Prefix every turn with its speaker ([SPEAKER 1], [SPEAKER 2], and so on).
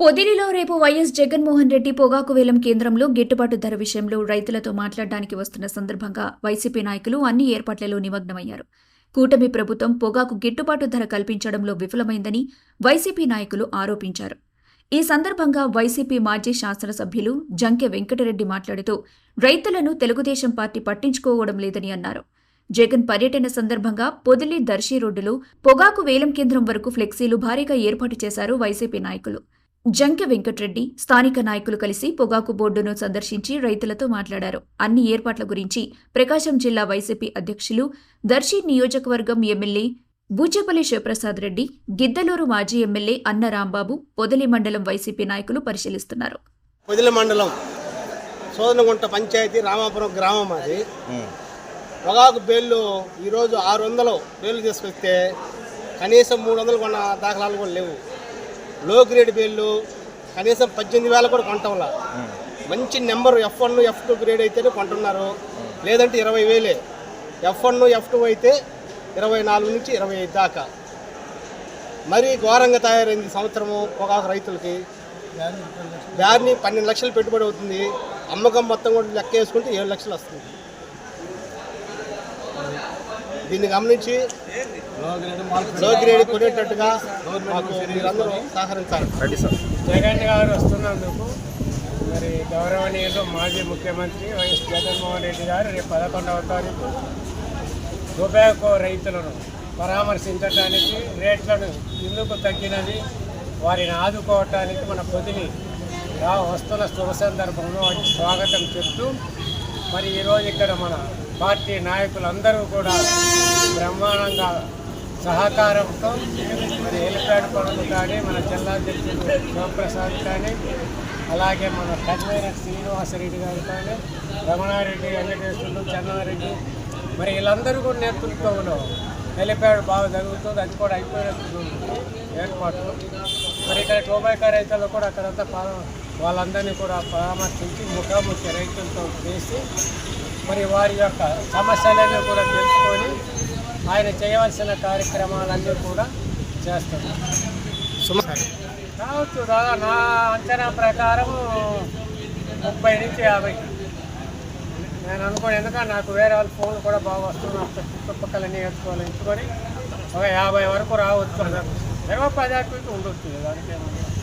[SPEAKER 1] పొదిలిలో రేపు వైఎస్ జగన్మోహన్ రెడ్డి పొగాకు వేలం కేంద్రంలో గిట్టుబాటు ధర విషయంలో రైతులతో మాట్లాడడానికి వస్తున్న సందర్భంగా వైసీపీ నాయకులు అన్ని ఏర్పాట్లలో నిమగ్నమయ్యారు. కూటమి ప్రభుత్వం పొగాకు గిట్టుబాటు ధర కల్పించడంలో విఫలమైందని వైసీపీ నాయకులు ఆరోపించారు. ఈ సందర్భంగా వైసీపీ మాజీ శాసనసభ్యులు జంకె వెంకటరెడ్డి మాట్లాడుతూ రైతులను తెలుగుదేశం పార్టీ పట్టించుకోవడం లేదని అన్నారు. జగన్ పర్యటన సందర్భంగా పొదిలి దర్శి రోడ్డులో పొగాకు వేలం కేంద్రం వరకు ఫ్లెక్సీలు భారీగా ఏర్పాటు చేశారు వైసీపీ నాయకులు. జంకె వెంకట్రెడ్డి స్థానిక నాయకులు కలిసి పొగాకు బోర్డును సందర్శించి రైతులతో మాట్లాడారు. అన్ని ఏర్పాట్ల గురించి ప్రకాశం జిల్లా వైసీపీ అధ్యక్షులు దర్శి నియోజకవర్గం ఎమ్మెల్యే బూచేపల్లి శివప్రసాద్ రెడ్డి గిద్దలూరు మాజీ ఎమ్మెల్యే అన్న రాంబాబు పొదలి మండలం వైసీపీ నాయకులు పరిశీలిస్తున్నారు.
[SPEAKER 2] పొదిల మండలం సోదనగుంట పంచాయతీ రామాపురం గ్రామం అది. పొగాకు బేళ్ళు ఈరోజు ఆరు వందలు బేళ్ళు తీసుకొస్తే కనీసం మూడు వందలు కొన్న దాఖలాలు కూడా లేవు. లో గ్రేడ్ బేళ్ళు కనీసం పద్దెనిమిది వేల కూడా కొంటంలా. మంచి number F one F two grade అయితేనే కొంటున్నారు. లేదంటే ఇరవై వేలే. ఎఫ్ వన్ ఎఫ్ టూ అయితే ఇరవై నాలుగు నుంచి ఇరవై ఐదు దాకా. మరీ ఘోరంగా తయారైంది సంవత్సరము పొగాకు రైతులకి. దాన్ని పన్నెండు లక్షలు పెట్టుబడి అవుతుంది. అమ్మకం మొత్తం కూడా లెక్క వేసుకుంటే ఏడు లక్షలు వస్తుంది. దీన్ని గమనించి లో గ్రేడ్ కొనేటట్టుగా మాకు మీరందరూ సహకరించాలి.
[SPEAKER 3] జగన్ గారు వస్తున్నందుకు మరి గౌరవనీయులు మాజీ ముఖ్యమంత్రి వైఎస్ జగన్మోహన్ రెడ్డి గారు రేపు పదకొండవ తారీఖు టొబాకో రైతులను పరామర్శించడానికి రేట్లను ఎందుకు తగ్గినది వారిని ఆదుకోవటానికి మన పొదిలి రా వస్తున్న శుభ సందర్భంలో స్వాగతం చెప్తూ మరి ఈరోజు ఇక్కడ మన పార్టీ నాయకులందరూ కూడా బ్రహ్మాండంగా సహకారంతో మరి హెలిప్యాడ్ పనులు కానీ మన జిల్లా అధ్యక్షుడు శివప్రసాద్ కానీ అలాగే మన కన్వీనర్ శ్రీనివాసరెడ్డి గారు కానీ రమణారెడ్డి వెంకటేశ్వరుడు చెన్నారెడ్డి మరి వీళ్ళందరూ కూడా నేతృత్వంలో హెలిప్యాడ్ బాగా జరుగుతుంది. అది కూడా అయిపోయినట్టు ఏర్పాట్లు మరి ఇక్కడ టోబాకా రైతులు కూడా అక్కడంతా పా- వాళ్ళందరినీ కూడా పరామర్శించి ముఖాముఖి రైతులతో చేసి మరి వారి యొక్క సమస్యలన్నీ కూడా తెలుసుకొని ఆయన చేయవలసిన కార్యక్రమాలన్నీ కూడా చేస్తారు కావచ్చు దాదా నా అంచనా ప్రకారం ముప్పై నుంచి యాభై. నేను అనుకోని ఎందుకంటే నాకు వేరే వాళ్ళ ఫోన్లు కూడా బాగా వస్తున్నాయి. చుట్టుపక్కల నేర్చుకోవాలి ఎంచుకొని ఒక యాభై వరకు రావచ్చు. ఇరవై పది ఉండొచ్చు దానికి ఏమన్నా.